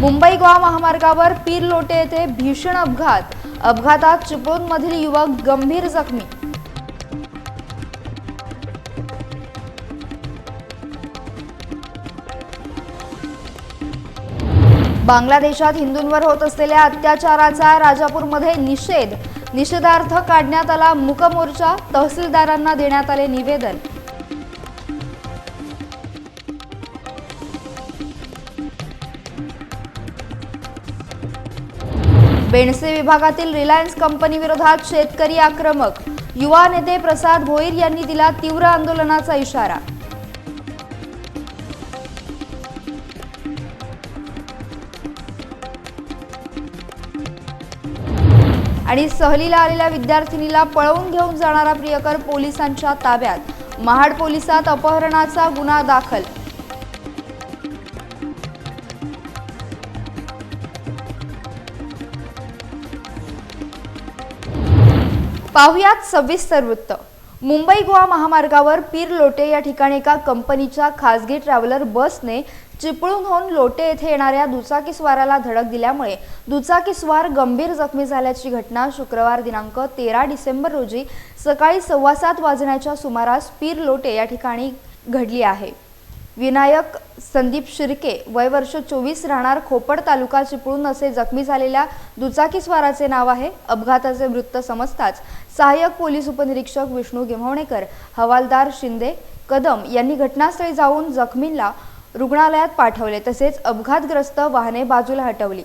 मुंबई गोवा महामार्गावर पीर लोटे येथे भीषण अपघात. अपघातात चिपळूणमधील युवक गंभीर जखमी. बांगलादेशात हिंदूंवर होत असलेल्या अत्याचाराचा राजापूरमध्ये निषेध. निषेधार्थ काढण्यात आला मूकमोर्चा तहसीलदारांना देण्यात आले निवेदन. बेणसे विभागातील रिलायन्स कंपनी विरोधात शेतकरी आक्रमक. युवा नेते प्रसाद भोईर यांनी दिला तीव्र आंदोलनाचा इशारा. आणि सहलीला आलेल्या विद्यार्थिनीला पळवून घेऊन जाणारा प्रियकर पोलिसांच्या ताब्यात. महाड पोलिसात अपहरणाचा गुन्हा दाखल पाहुयात सविस्तर वृत्त. मुंबई गोवा महामार्गावर पीर लोटे या ठिकाणी एका कंपनीच्या खासगी ट्रॅव्हलर बसने चिपळूणहून लोटे येथे येणाऱ्या दुचाकीस्वाराला धडक दिल्यामुळे दुचाकीस्वार गंभीर जखमी झाल्याची घटना शुक्रवार दिनांक तेरा डिसेंबर रोजी सकाळी सव्वा सात वाजण्याच्या सुमारास पीर लोटे या ठिकाणी घडली आहे. विनायक संदीप शिर्के वय वर्ष चोवीस राहणार खोपड तालुका चिपळूण असे जखमी झालेल्या दुचाकीस्वाराचे नाव आहे. अपघाताचे वृत्त समजताच सहाय्यक पोलीस उपनिरीक्षक विष्णू गिम्हवणेकर हवालदार शिंदे कदम यांनी घटनास्थळी जाऊन जखमींना रुग्णालयात पाठवले तसेच अपघातग्रस्त वाहने बाजूला हटवली.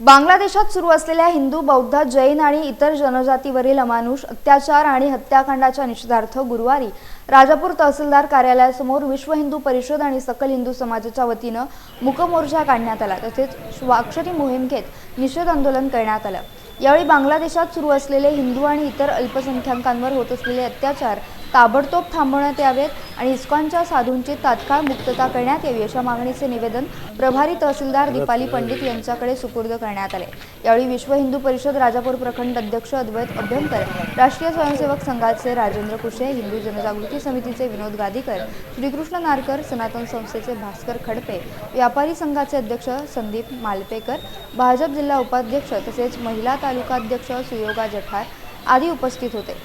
बांगलादेशात सुरू असलेल्या हिंदू बौद्ध जैन आणि इतर जनजातीवरील अमानुष अत्याचार आणि हत्याकांडाच्या निषेधार्थ गुरुवारी राजापूर तहसीलदार कार्यालयासमोर विश्व हिंदू परिषद आणि सकल हिंदू समाजाच्या वतीनं मुकमोर्चा काढण्यात आला. तसेच स्वाक्षरी मोहीम घेत निषेध आंदोलन करण्यात आलं. यावेळी बांगलादेशात सुरू असलेले हिंदू आणि इतर अल्पसंख्याकांवर होत असलेले अत्याचार ताबडतोब थांबवण्यात यावेत आणि इस्कॉनच्या साधूंची तात्काळ मुक्तता करण्यात यावी अशा मागणीचे निवेदन प्रभारी तहसीलदार दीपाली पंडित यांच्याकडे सुपूर्द करण्यात आले. यावेळी विश्व हिंदू परिषद राजापूर प्रखंड अध्यक्ष अद्वैत अभ्यंकर राष्ट्रीय स्वयंसेवक संघाचे राजेंद्र कुशे हिंदू जनजागृती समितीचे विनोद गादीकर श्रीकृष्ण नारकर सनातन संस्थेचे भास्कर खडपे व्यापारी संघाचे अध्यक्ष संदीप मालपेकर भाजप जिल्हा उपाध्यक्ष तसेच महिला तालुका अध्यक्ष सुयोगा जठार आदी उपस्थित होते.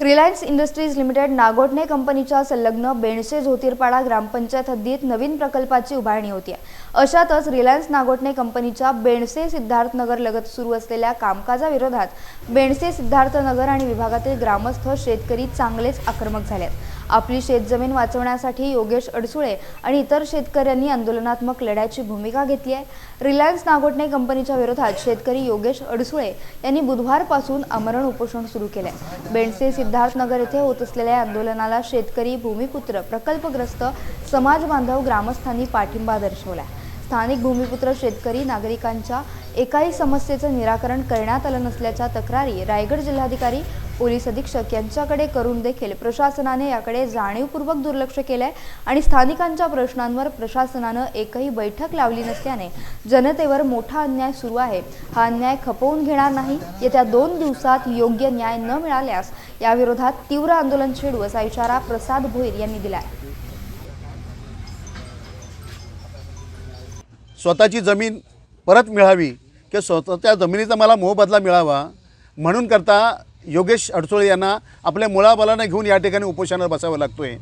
रिलायन्स इंडस्ट्रीज लिमिटेड नागोठणे कंपनीच्या संलग्न बेणसे झोतीरपाडा ग्रामपंचायत हद्दीत नवीन प्रकल्पाची उभारणी होती अशातच रिलायन्स नागोठणे कंपनीच्या बेणसे सिद्धार्थनगर लगत सुरू असलेल्या कामकाजाविरोधात बेणसे सिद्धार्थनगर आणि विभागातील ग्रामस्थ शेतकरी चांगलेच आक्रमक झाले आहेत आपली शेतजमीन वाचवण्यासाठी योगेश अडसुळे आणि इतर शेतकऱ्यांनी आंदोलनात्मक लढ्याची भूमिका घेतली आहे. रिलायन्स नागोटणे कंपनीच्या विरोधात शेतकरी योगेश अडसुळे यांनी बुधवारपासून आमरण उपोषण सुरू केले बेंडसे सिद्धार्थनगर येथे होत असलेल्या या आंदोलनाला शेतकरी भूमिपुत्र प्रकल्पग्रस्त समाज बांधव ग्रामस्थांनी पाठिंबा दर्शवला स्थानिक भूमिपुत्र शेतकरी नागरिकांच्या एकाही समस्येचं निराकरण करण्यात आलं नसल्याच्या तक्रारी रायगड जिल्हाधिकारी पोलीस अधीक्षक यांच्याकडे करून देखील प्रशासनाने याकडे जाणीवपूर्वक दुर्लक्ष केलंय आणि स्थानिकांच्या प्रश्नांवर प्रशासनानं एकही बैठक लावली नसल्याने जनतेवर मोठा अन्याय सुरू आहे. हा अन्याय खपवून घेणार नाही. येत्या दोन दिवसात योग्य न्याय न मिळाल्यास याविरोधात तीव्र आंदोलन छेडू असा इशारा प्रसाद भोईर यांनी दिलाय. स्वतःची जमीन परत मिळावी किंवा स्वतःच्या जमिनीचा मला मोबदला मिळावा म्हणून करता योगेश अडसोळे यांना आपल्या मुळाबलानं घेऊन या ठिकाणी उपोषणावर बसावं लागतो आहे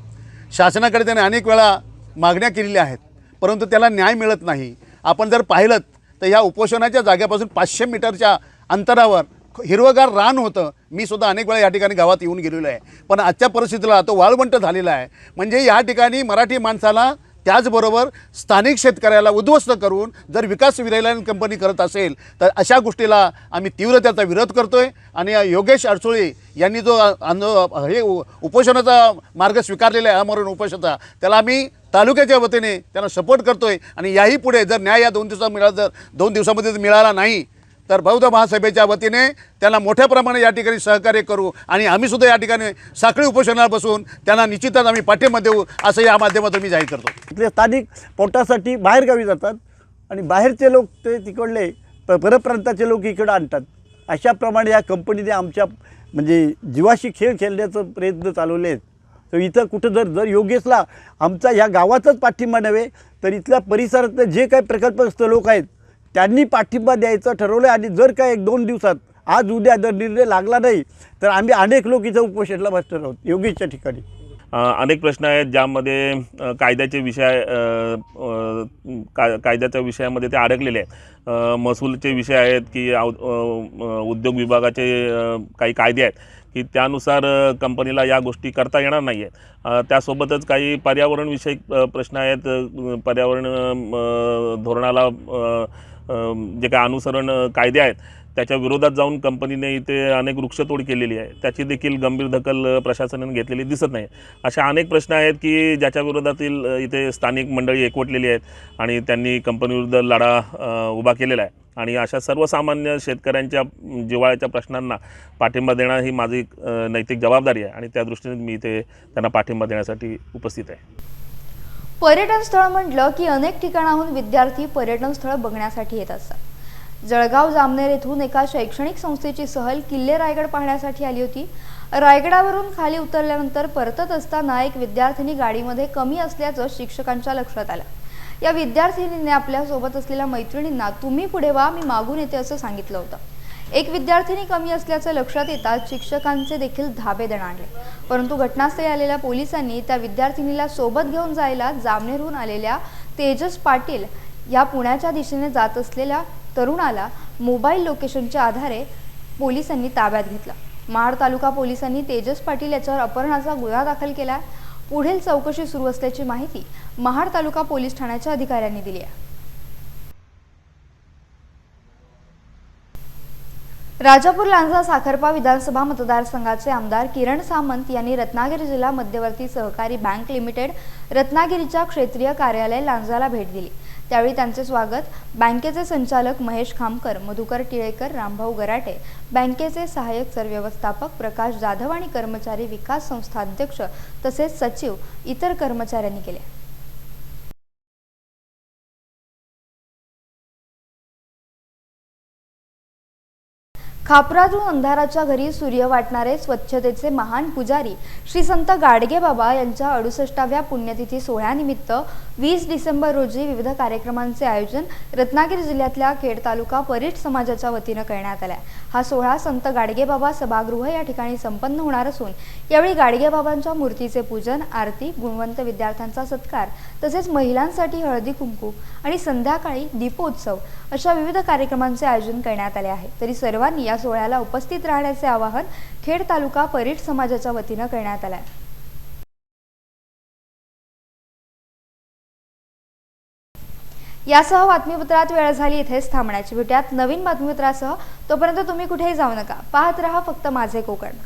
शासनाकडे त्याने अनेक वेळा मागण्या केलेल्या आहेत परंतु त्याला न्याय मिळत नाही. आपण जर पाहिलं तर ह्या उपोषणाच्या जागेपासून पाचशे मीटरच्या अंतरावर हिरवगार रान होतं. मी सुद्धा अनेक वेळा या ठिकाणी गावात येऊन गेलेलो आहे. पण आजच्या परिस्थितीला तो वाळवंट झालेला आहे. म्हणजे या ठिकाणी मराठी माणसाला त्याचबरोबर स्थानिक शेतकऱ्याला उद्ध्वस्त करून जर विकास विरायलन कंपनी करत असेल तर अशा गोष्टीला आम्ही तीव्र त्याचा विरोध करतो आहे आणि योगेश अडसुळे यांनी जो आंदो हे उपोषणाचा मार्ग स्वीकारलेला आहे अमरण उपोषणाचा त्याला आम्ही तालुक्याच्या वतीने त्यांना सपोर्ट करतो आहे आणि याही पुढे जर न्याय या दोन दिवसात मिळाला जर दोन दिवसामध्ये जर मिळाला नाही तर बौद्ध महासभेच्या वतीने त्यांना मोठ्या प्रमाणे या ठिकाणी सहकार्य करू आणि आम्हीसुद्धा या ठिकाणी साखळी उपोषणाला बसून त्यांना निश्चितच आम्ही पाठिंबा देऊ असं या माध्यमातून मी जाहीर करतो. इथले स्थानिक पोटासाठी बाहेरगावी जातात आणि बाहेरचे लोक ते तिकडले प परप्रांताचे लोक इकडं आणतात. अशाप्रमाणे या कंपनीने आमच्या म्हणजे जीवाशी खेळ खेळण्याचा प्रयत्न चालवले आहेत. तर इथं कुठं जर जर योगेशला आमचा ह्या गावाचाच पाठिंबा नव्हे तर इथल्या परिसरातले जे काही प्रकल्पग्रस्त लोक आहेत त्यांनी पाठिंबा द्यायचं ठरवलं आणि जर काय एक दोन दिवसात आज उद्या जर निर्णय लागला नाही तर आम्ही अनेक लोक इथं उपोषणला बसणार आहोत योगेशच्या ठिकाणी. अनेक प्रश्न आहेत ज्यामध्ये कायद्याचे विषय का कायद्याच्या विषयामध्ये ते अडकलेले आहेत. महसूलचे विषय आहेत की उद्योग विभागाचे काही कायदे आहेत की त्यानुसार कंपनीला या गोष्टी करता येणार नाही आहेत त्यासोबतच काही पर्यावरणविषयक प्रश्न आहेत. पर्यावरण धोरणाला जे काय अनुसरण कायदे आहेत त्याच्या विरोधात जाऊन कंपनीने इथे अनेक वृक्षतोड केलेली आहे. त्याची देखील गंभीर दखल प्रशासनाने घेतलेली दिसत नाही. अशा अनेक प्रश्न आहेत की ज्याच्या विरोधातील इथे स्थानिक मंडळी एकवटलेली आहेत आणि त्यांनी कंपनीविरुद्ध लढा उभा केलेला आहे. आणि अशा सर्वसामान्य शेतकऱ्यांच्या जिवाळ्याच्या जिव्हाळ्याच्या प्रश्नांना पाठिंबा देणं ही माझी नैतिक जबाबदारी आहे आणि त्या दृष्टीने मी इथे त्यांना पाठिंबा देण्यासाठी उपस्थित आहे. पर्यटन स्थळ म्हटलं की अनेक ठिकाणाहून विद्यार्थी पर्यटन स्थळ बघण्यासाठी येत असतात. जळगाव जामनेर येथून एका शैक्षणिक संस्थेची सहल किल्ले रायगड पाहण्यासाठी आली होती. रायगडावरून खाली उतरल्यानंतर परतत असताना एक विद्यार्थिनी गाडीमध्ये कमी असल्याचं शिक्षकांच्या लक्षात आलं. या विद्यार्थिनीने आपल्यासोबत असलेल्या मैत्रिणींना तुम्ही पुढे व्हा मी मागून येते असं सांगितलं होतं. एक विद्यार्थिनी कमी असल्याचं लक्षात येताच शिक्षकांचे देखील धाबे दणाणले. परंतु घटनास्थळी आलेल्या पोलिसांनी त्या विद्यार्थिनीला सोबत घेऊन जायला जामनेरहून आलेल्या तेजस पाटील या पुण्याच्या दिशेने जात असलेल्या तरुणाला मोबाईल लोकेशनच्या आधारे पोलिसांनी ताब्यात घेतलं. महाड तालुका पोलिसांनी तेजस पाटील याच्यावर अपहरणाचा गुन्हा दाखल केला पुढील चौकशी सुरू असल्याची माहिती महाड तालुका पोलीस ठाण्याच्या अधिकाऱ्यांनी दिली आहे. राजापूर लांजा साखरपा विधानसभा मतदारसंघाचे आमदार किरण सामंत यांनी रत्नागिरी जिल्हा मध्यवर्ती सहकारी बँक लिमिटेड रत्नागिरीच्या क्षेत्रीय कार्यालय लांजाला भेट दिली. त्यावेळी त्यांचे स्वागत बँकेचे संचालक महेश खामकर मधुकर टिळेकर रामभाऊ गराटे बँकेचे सहाय्यक सरव्यवस्थापक प्रकाश जाधव आणि कर्मचारी विकास संस्था अध्यक्ष तसेच सचिव इतर कर्मचाऱ्यांनी केले. खापरातून अंधाराच्या घरी सूर्य वाटणारे स्वच्छतेचे महान पुजारी श्री संत गाडगे बाबा यांच्या अडुसष्टाव्या पुण्यतिथी सोहळ्यानिमित्त वीस डिसेंबर रोजी विविध कार्यक्रमांचे आयोजन रत्नागिरी जिल्ह्यातल्या खेड तालुका परिट समाजाच्या वतीनं करण्यात आलाय. हा सोहळा संत गाडगे बाबा सभागृह या ठिकाणी संपन्न होणार असून यावेळी गाडगे बाबांच्या मूर्तीचे पूजन आरती गुणवंत विद्यार्थ्यांचा सत्कार तसेच महिलांसाठी हळदी कुंकू आणि संध्याकाळी दीपोत्सव अशा विविध कार्यक्रमांचे आयोजन करण्यात आले आहे. तरी सर्वांनी या सोहळ्याला उपस्थित राहण्याचे आवाहन खेड तालुका परीट समाजाच्या वतीनं करण्यात आलं आहे. यासह बातमीपत्रात वेळ झाली इथेच थांबण्याची. भेट्यात नवीन बातमीपत्रासह. तोपर्यंत तुम्ही कुठेही जाऊ नका. पाहत रहा फक्त माझे कोकण.